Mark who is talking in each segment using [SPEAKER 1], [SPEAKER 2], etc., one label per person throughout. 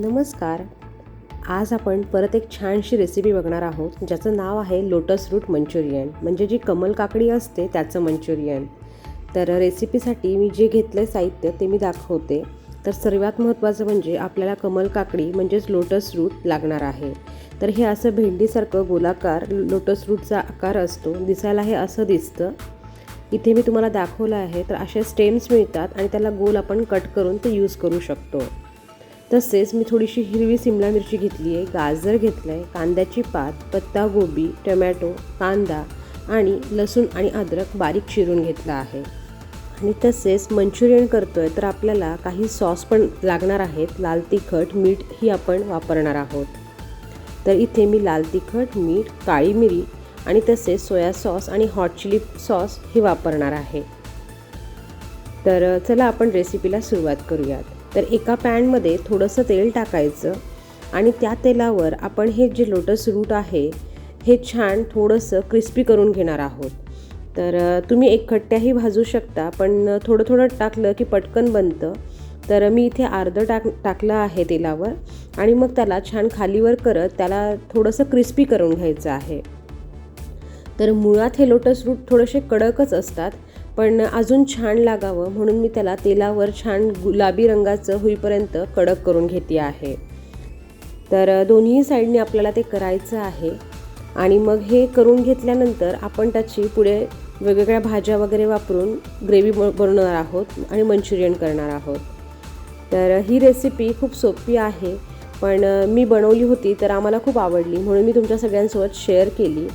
[SPEAKER 1] नमस्कार. आज आपण परत एक छानशी रेसिपी बघणार आहोत ज्याचं नाव आहे लोटस रूट मंचुरियन म्हणजे जी कमल काकडी असते त्याचं मंचुरियन तर रेसिपीसाठी मी जे घेतलं आहे साहित्य ते मी दाखवते. तर सर्वात महत्त्वाचं म्हणजे आपल्याला कमल काकडी म्हणजेच लोटस रूट लागणार आहे. तर हे असं भेंडीसारखं गोलाकार लोटस रूटचा आकार असतो. दिसायला हे असं दिसतं. इथे मी तुम्हाला दाखवलं आहे तर असे स्टेम्स मिळतात आणि त्याला गोल आपण कट करून ते यूज करू शकतो. तसेच मी थोडीशी हिरवी सिमला मिरची घेतली आहे गाजर घेतलं आहे कांद्याची पात पत्तागोबी टमॅटो कांदा आणि लसूण आणि अद्रक बारीक चिरून घेतला आहे. आणि तसेच मंचुरियन करतो आहे तर आपल्याला काही सॉस पण लागणार आहेत. लाल तिखट मीठ ही आपण वापरणार आहोत. तर इथे मी लाल तिखट मीठ काळी मिरी आणि तसेच सोया सॉस आणि हॉट चिली सॉस हे वापरणार आहे. तर चला आपण रेसिपीला सुरुवात करूयात. तर एका पॅनमध्ये थोडंसं तेल टाकायचं आणि त्या तेलावर आपण हे जे लोटस रूट आहे हे छान थोडंसं क्रिस्पी करून घेणार आहोत. तर तुम्ही एकखट्ट्याही भाजू शकता पण थोडं थोडं टाकलं की पटकन बनतं. तर मी इथे अर्धं टाक टाकलं आहे तेलावर आणि मग त्याला छान खालीवर करत त्याला थोडंसं क्रिस्पी करून घ्यायचं आहे. तर मुळात हे लोटस रूट थोडेसे कडकच असतात पण अजून छान लागावं म्हणून मी त्याला तेलावर छान गुलाबी रंगाचं होईपर्यंत कडक करून घेते आहे. तर दोन्ही साईडने आपल्याला ते करायचं आहे. आणि मग हे करून घेतल्यानंतर आपण त्याची पुढे वेगवेगळ्या भाज्या वगैरे वापरून ग्रेव्ही बनवणार आहोत आणि मंचुरियन करणार आहोत. तर ही रेसिपी खूप सोपी आहे. पण मी बनवली होती तर आम्हाला खूप आवडली म्हणून मी तुमच्या सगळ्यांसोबत शेअर केली.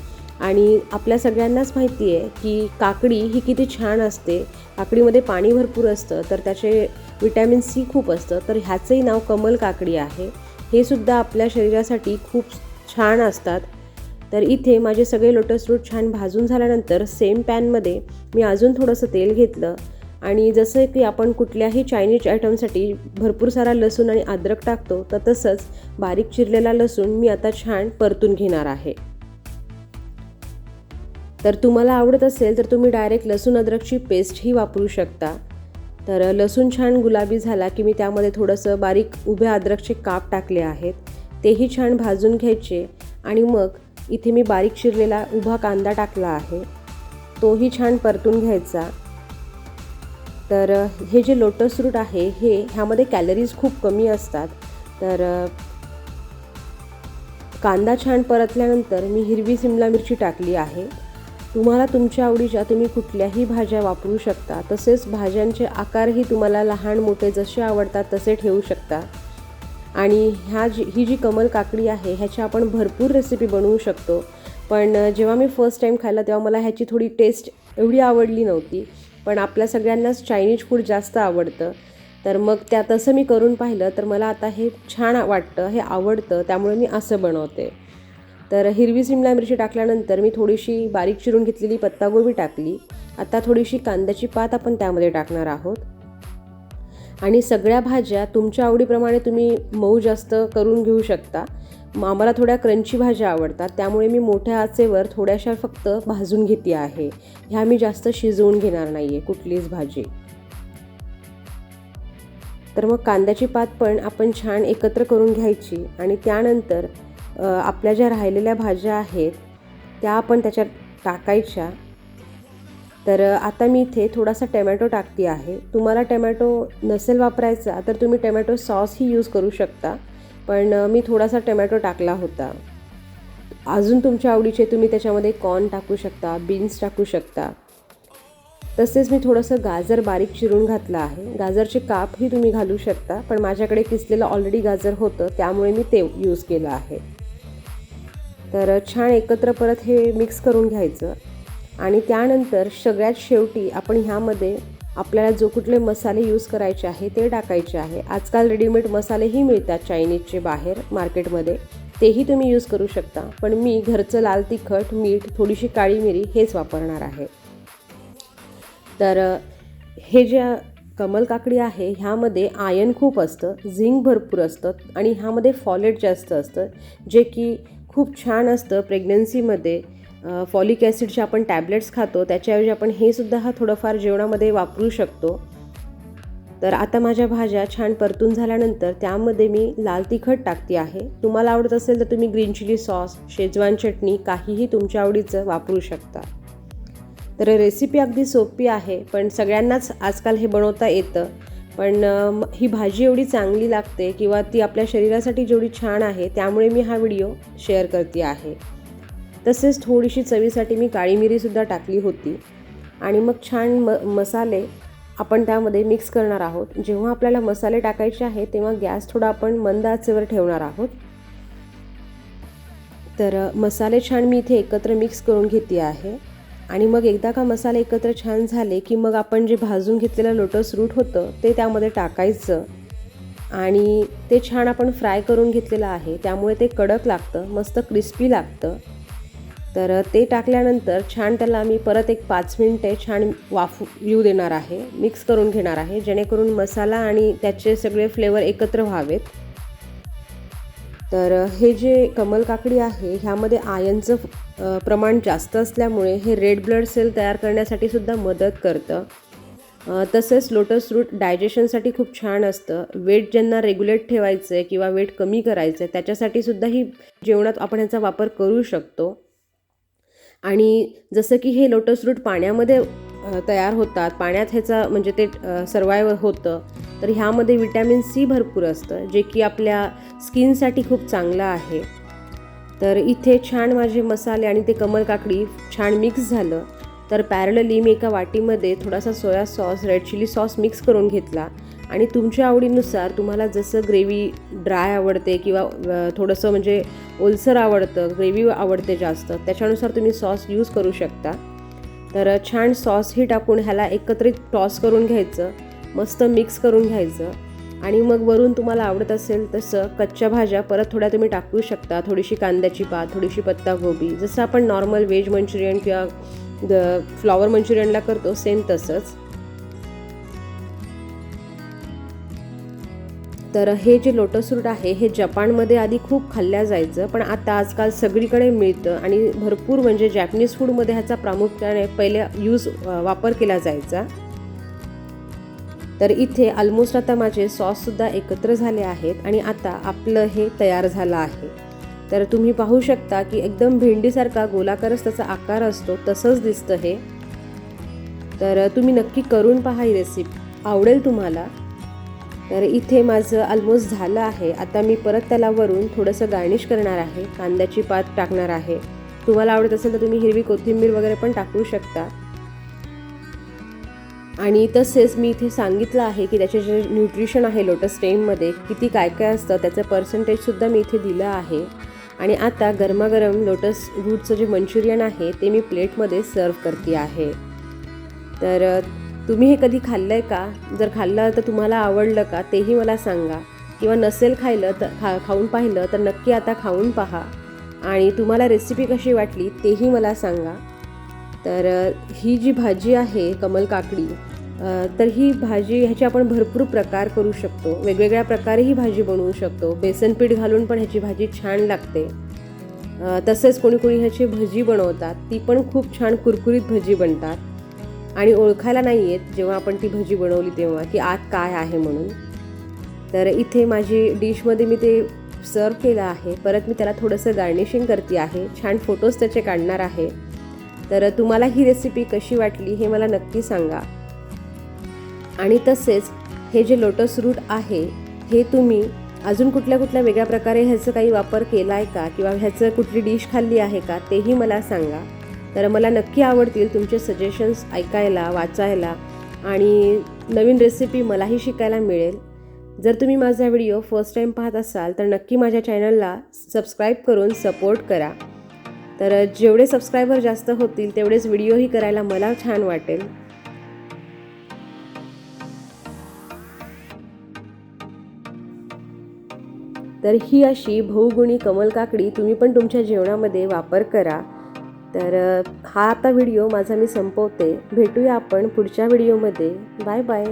[SPEAKER 1] आणि आपल्या सगळ्यांनाच माहिती आहे की काकडी ही किती छान असते. काकडीमध्ये पाणी भरपूर असतं तर त्याचे विटॅमिन सी खूप असतं तर ह्याचंही नाव कमल काकडी आहे. हे सुद्धा आपल्या शरीरासाठी खूप छान असतात. तर इथे माझे सगळे लोटस रूट छान भाजून झाल्यानंतर सेम पॅनमध्ये मी अजून थोडंसं तेल घेतलं. आणि जसं की आपण कुठल्याही चायनीज आयटमसाठी भरपूर सारा लसूण आणि अद्रक टाकतो तर तसंच बारीक चिरलेला लसूण मी आता छान परतून घेणार आहे. तर तुम्हाला आवडत असेल तर तुम्ही डायरेक्ट लसूण अद्रकची पेस्टही वापरू शकता. तर लसूण छान गुलाबी झाला की मी त्यामध्ये थोडंसं बारीक उभ्या अद्रकचे काप टाकले आहेत. तेही छान भाजून घ्यायचे आणि मग इथे मी बारीक चिरलेला उभा कांदा टाकला आहे. तोही छान परतून घ्यायचा. तर हे जे लोटस रूट आहे हे ह्यामध्ये कॅलरीज खूप कमी असतात. तर कांदा छान परतल्यानंतर मी हिरवी सिमला मिरची टाकली आहे. तुम्हाला तुमच्या आवडीच्या तुम्ही कुठल्याही भाज्या वापरू शकता. तसेच भाज्यांचे आकारही तुम्हाला लहान मोठे जसे आवडतात तसे ठेवू शकता. आणि ह्या जी ही जी कमल काकडी आहे ह्याची आपण भरपूर रेसिपी बनवू शकतो. पण जेव्हा मी फर्स्ट टाईम खायला तेव्हा मला ह्याची थोडी टेस्ट एवढी आवडली नव्हती. पण आपल्या सगळ्यांनाच चायनीज फूड जास्त आवडतं. तर मग त्या तसं मी करून पाहिलं तर मला आता हे छान वाटतं हे आवडतं त्यामुळे मी असं बनवते. तर हिरवी सिमला मिरची टाकल्यानंतर मी थोडीशी बारीक चिरून घेतलेली पत्तागोबी टाकली. आता थोडीशी कांद्याची पात आपण त्यामध्ये टाकणार आहोत. आणि सगळ्या भाज्या तुमच्या आवडीप्रमाणे तुम्ही मऊ जास्त करून घेऊ शकता. आम्हाला थोड्या क्रंची भाज्या आवडतात त्यामुळे मी मोठ्या आचेवर थोड्याशा फक्त भाजून घेते आहे. ह्या मी जास्त शिजवून घेणार नाही आहे कुठलीच भाजी. तर मग कांद्याची पात पण आपण छान एकत्र करून घ्यायची आणि त्यानंतर आपल्या ज्या राहिलेल्या भाज्या आहेत त्या आपण त्याच्यात टाकायच्या. तर आता मी इथे थोडासा टमॅटो टाकते आहे. तुम्हाला टमॅटो नसेल वापरायचा तर तुम्ही टमॅटो सॉसही यूज करू शकता. पण मी थोडासा टमॅटो टाकला होता. अजून तुमच्या आवडीचे तुम्ही त्याच्यामध्ये कॉर्न टाकू शकता बीन्स टाकू शकता. तसेच मी थोडंसं गाजर बारीक चिरून घातलं आहे. गाजरचे कापही तुम्ही घालू शकता पण माझ्याकडे किसलेलं ऑलरेडी गाजर होतं त्यामुळे मी ते यूज केलं आहे. तर छान एकत्र परत हे मिक्स करून घ्यायचं. आणि त्यानंतर सगळ्यात शेवटी आपण ह्यामध्ये आपल्याला जो कुठले मसाले यूज करायचे आहे ते टाकायचे आहे. आजकाल रेडीमेड मसालेही मिळतात चायनीजचे बाहेर मार्केटमध्ये तेही तुम्ही यूज करू शकता. पण मी घरचं लाल तिखट मीठ थोडीशी काळी मिरी हेच वापरणार आहे. तर हे ज्या कमल काकडी आहे ह्यामध्ये आयन खूप असतं झिंक भरपूर असतं आणि ह्यामध्ये फॉलेट जास्त असतं जे की खूप छान असतं प्रेग्नन्सीमध्ये फॉलिक ॲसिडचे आपण टॅबलेट्स खातो त्याच्याऐवजी आपण हे सुद्धा हा थोडंफार जेवणामध्ये वापरू शकतो. तर आता माझ्या भाज्या छान परतून झाल्यानंतर त्यामध्ये मी लाल तिखट टाकते आहे. तुम्हाला आवडत असेल तर तुम्ही green chilli sauce schezwan chutney काहीही तुमच्या आवडीचं वापरू शकता. तर रेसिपी अगदी सोपी आहे पण सगळ्यांनाच आजकाल हे बनवता येतं. पण ही भाजी एवढी चांगली लागते किंवा ती आपल्या शरीरासाठी जेवढी छान आहे त्यामुळे मी हा व्हिडिओ शेअर करते आहे. तसेच थोडीशी चवीसाठी मी काळी मिरीसुद्धा टाकली होती. आणि मग छान म मसाले आपण त्यामध्ये मिक्स करणार आहोत. जेव्हा आपल्याला मसाले टाकायचे आहे तेव्हा गॅस थोडा आपण मंद आचेवर ठेवणार आहोत. तर मसाले छान मी इथे एकत्र मिक्स करून घेते आहे. आणि मग एकदा का मसाले एकत्र छान झाले की मग आपण जे भाजून घेतलेलं लोटस रूट होतं ते त्यामध्ये टाकायचं. आणि ते छान आपण फ्राय करून घेतलेलं आहे त्यामुळे ते कडक लागतं मस्त क्रिस्पी लागतं. तर ते टाकल्यानंतर छान त्याला मी परत एक पाच मिनटे छान वाफू येऊ देणार आहे मिक्स करून घेणार आहे जेणेकरून मसाला आणि त्याचे सगळे फ्लेवर एकत्र व्हावेत. तर हे जे कमल काकडी आहे ह्यामध्ये आयनचं प्रमाण जास्त असल्यामुळे हे रेड ब्लड सेल तयार करण्यासाठी सुद्धा मदत करतं. तसेच लोटस रूट डायजेशनसाठी खूप छान असतं. वेट ज्यांना रेग्युलेट ठेवायचं आहे किंवा वेट कमी करायचं आहे त्याच्यासाठी सुद्धा ही जेवणात आपण ह्याचा वापर करू शकतो. आणि जसं की हे लोटस रूट पाण्यामध्ये तयार होतात. पाण्यात ह्याचा म्हणजे ते सर्वायव होतं. तर ह्यामध्ये विटॅमिन सी भरपूर असतं जे की आपल्या स्किनसाठी खूप चांगलं आहे. तर इथे छान माझे मसाले आणि ते कमल काकडी छान मिक्स झालं. तर पॅरलली मी एका वाटीमध्ये थोडासा soya sauce red chilli sauce mix करून घेतला. आणि तुमच्या आवडीनुसार तुम्हाला जसं ग्रेव्ही ड्राय आवडते किंवा थोडंसं म्हणजे ओलसर आवडतं ग्रेव्ही आवडते जास्त त्याच्यानुसार तुम्ही सॉस यूज करू शकता. तर छान सॉसही टाकून ह्याला एकत्रित टॉस करून घ्यायचं मस्त मिक्स करून घ्यायचं. आणि मग वरून तुम्हाला आवडत असेल तसं कच्च्या भाज्या परत थोड्या तुम्ही टाकू शकता. थोडीशी कांद्याची पात थोडीशी पत्तागोबी जसं आपण नॉर्मल व्हेज मंचुरियन किंवा द फ्लॉवर मंचुरियनला करतो सेम तसंच. तर हे जे लोटस रूट आहे हे जपानमध्ये आधी खूप खाल्ल्या जायचं पण आता आजकाल सगळीकडे मिळतं आणि भरपूर म्हणजे जॅपनीज फूडमध्ये ह्याचा प्रामुख्याने पहिले यूज वापर केला जायचा. तर इथे ऑलमोस्ट आता माझे सॉससुद्धा एकत्र झाले आहेत आणि आता आपलं हे तयार झालं आहे. तर तुम्ही पाहू शकता की एकदम भेंडीसारखा गोलाकारच त्याचा आकार असतो तसंच दिसतं हे. तर तुम्ही नक्की करून पहा ही रेसिपी आवडेल तुम्हाला. तर इथे माझं ऑलमोस्ट झालं आहे. आता मी परत त्याला वरून थोडंसं गार्निश करणार आहे. कांद्याची पात टाकणार आहे. तुम्हाला आवडत असेल तर तुम्ही हिरवी कोथिंबीर वगैरे पण टाकू शकता. आणि तसेच मी इथे सांगितलं आहे की त्याचे जे न्यूट्रिशन आहे लोटस स्टेममध्ये किती काय काय असतं त्याचं पर्सेंटेजसुद्धा मी इथे दिलं आहे. आणि आता गरमागरम लोटस रूटचं जे मंचुरियन आहे ते मी प्लेटमध्ये सर्व करते आहे. तर तुम्ही हे कधी खाल्लं आहे का? जर खाल्लं तर तुम्हाला आवडलं का? तेही मला सांगा. किंवा नसेल खायलं तर खा खाऊन पाहिलं तर नक्की आता खाऊन पहा. आणि तुम्हाला रेसिपी कशी वाटली तेही मला सांगा. तर ही जी भाजी आहे कमल काकडी तर ही भाजी ह्याचे आपण भरपूर प्रकार करू शकतो. वेगवेगळ्या प्रकारे ही भाजी बनवू शकतो. बेसन पीठ घालून पण ह्याची भाजी छान लागते. तसेच कोणी कोणी ह्याची भजी बनवतात. ती पण खूप छान कुरकुरीत भजी बनतात. आणि ओळखायला नाही येत जेव्हा आपण ती भजी बनवली तेव्हा की आत काय आहे म्हणून. तर इथे माझी डिशमध्ये मी ते सर्व केलं आहे. परत मी त्याला थोडंसं गार्निशिंग करते आहे. छान फोटोज त्याचे काढणार आहे. तर तुम्हाला ही रेसिपी कशी वाटली हे मला नक्की सांगा. आणि तसेच हे जे लोटस रूट आहे हे तुम्ही अजून कुठल्या कुठल्या वेगळ्या प्रकारे ह्याचं काही वापर केला आहे का? किंवा ह्याचं कुठली डिश खाल्ली आहे का? तेही मला सांगा. तर मला नक्की आवडतील तुमचे सजेशन्स ऐकायला वाचायला. आणि नवीन रेसिपी मलाही शिकायला मिळेल. जर तुम्ही माझा व्हिडिओ फर्स्ट टाईम पाहत असाल तर नक्की माझ्या चॅनलला सबस्क्राईब करून सपोर्ट करा. तर जेवढे सबस्क्रायबर जास्त होतील तेवढेच व्हिडिओही करायला मला छान वाटेल. तर ही अशी बहुगुणी कमल काकडी तुम्ही पण तुमच्या जेवणामध्ये वापर करा. तर हा आता व्हिडिओ माझा मी संपवते. भेटूया आपण पुढच्या व्हिडिओमध्ये. Bye bye.